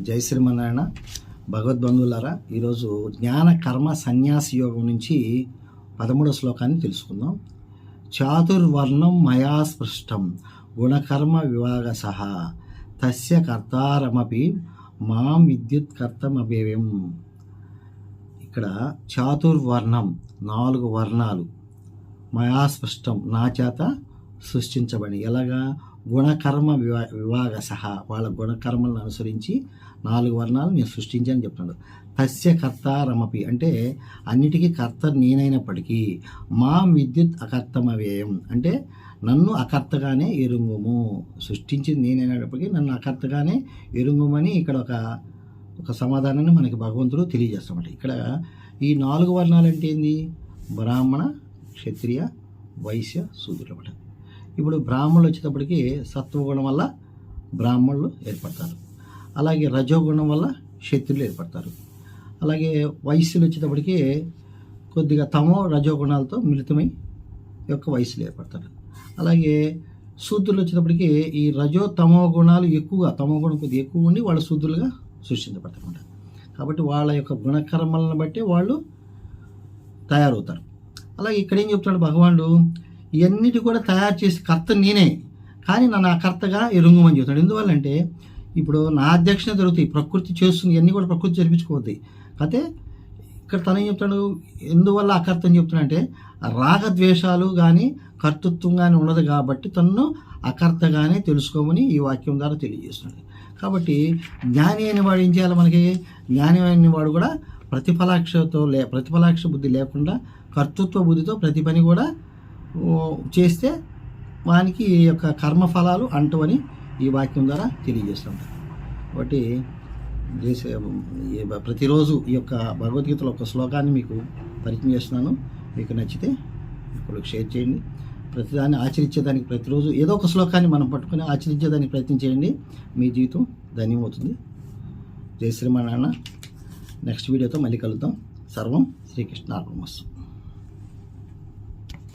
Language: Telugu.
జై శ్రీమన్నారాయణ. భగవద్బంధువులారా ఈరోజు జ్ఞాన కర్మ సన్యాస యోగం నుంచి పదమూడవ శ్లోకాన్ని తెలుసుకుందాం. చాతుర్వర్ణం మయా స్పృష్టం గుణకర్మ వివాగ సహా తస్య కర్తారమపి మాం విద్యుత్ కర్తమభేయం. ఇక్కడ చాతుర్వర్ణం నాలుగు వర్ణాలు. మయా స్పష్టం నా చేత సృష్టించబడి ఎలాగా? గుణకర్మ వివా వివాగ సహా వాళ్ళ గుణకర్మలను అనుసరించి నాలుగు వర్ణాలు నేను సృష్టించాను చెప్తున్నాడు. తస్య కర్త రమపి అంటే అన్నిటికీ కర్త నేనైనప్పటికీ మా విద్యుత్ అకర్తమవ్యయం. అంటే నన్ను అకర్తగానే ఎరుంగుము. సృష్టించింది నేనైనప్పటికీ నన్ను అకర్తగానే ఎరుంగుమని ఇక్కడ ఒక ఒక సమాధానాన్ని మనకి భగవంతుడు తెలియజేస్తామంట ఇక్కడ ఈ నాలుగు వర్ణాలు అంటే ఏంది? బ్రాహ్మణ క్షత్రియ వైశ్య శూద్రులు ఇప్పుడు బ్రాహ్మణులు వచ్చేటప్పటికి సత్వగుణం వల్ల బ్రాహ్మణులు ఏర్పడతారు. అలాగే రజోగుణం వల్ల క్షత్రులు ఏర్పడతారు. అలాగే వయస్సులు వచ్చేటప్పటికి కొద్దిగా తమో రజోగుణాలతో మిళితమై యొక్క వయసులు ఏర్పడతారు. అలాగే శూద్రులు వచ్చేటప్పటికి ఈ రజో తమో గుణాలు ఎక్కువగా తమో గుణం కొద్దిగా ఎక్కువ ఉండి వాళ్ళు శూద్రులుగా సృష్టించబడతారు కాబట్టి వాళ్ళ యొక్క గుణకర్మలను బట్టి వాళ్ళు తయారవుతారు. అలాగే ఇక్కడ ఏం చెప్తున్నాడు భగవానుడు? ఇవన్నిటి కూడా తయారు చేసి కర్త నేనే. కానీ నన్ను ఆ కర్తగా ఎరుంగమని చెబుతాడు. ఎందువల్లంటే ఇప్పుడు నా అధ్యక్షత జరుగుతాయి ప్రకృతి చేస్తుంది ఇవన్నీ కూడా ప్రకృతి జరిపించుకోవద్ది. అయితే ఇక్కడ తను ఏం చెప్తాడు? ఎందువల్ల అకర్త అని చెప్తున్నా రాగద్వేషాలు కానీ కర్తృత్వం కానీ ఉండదు కాబట్టి తను అకర్తగానే తెలుసుకోమని ఈ వాక్యం ద్వారా తెలియజేస్తున్నాడు. కాబట్టి జ్ఞాని అయిన వాడు ఏం చేయాలి మనకి? జ్ఞాని అయిన వాడు కూడా ప్రతిఫలాక్షతో లే ప్రతిఫలాక్ష బుద్ధి లేకుండా కర్తృత్వ బుద్ధితో ప్రతి పని కూడా చేస్తే వానికి ఈ యొక్క కర్మఫలాలు అంటవని ఈ వాక్యం ద్వారా తెలియజేస్తుంటారు కాబట్టి చేసే ప్రతిరోజు ఈ యొక్క భగవద్గీతలో ఒక శ్లోకాన్ని మీకు పరిచయం చేస్తున్నాను. మీకు నచ్చితే ఇప్పుడు షేర్ చేయండి. ప్రతిదాన్ని ఆచరించేదానికి ప్రతిరోజు ఏదో ఒక శ్లోకాన్ని మనం పట్టుకొని ఆచరించేదానికి ప్రయత్నం చేయండి. మీ జీవితం ధన్యమవుతుంది. జై శ్రీమన్నారాయణ. నెక్స్ట్ వీడియోతో మళ్ళీ కలుద్దాం. సర్వం శ్రీకృష్ణ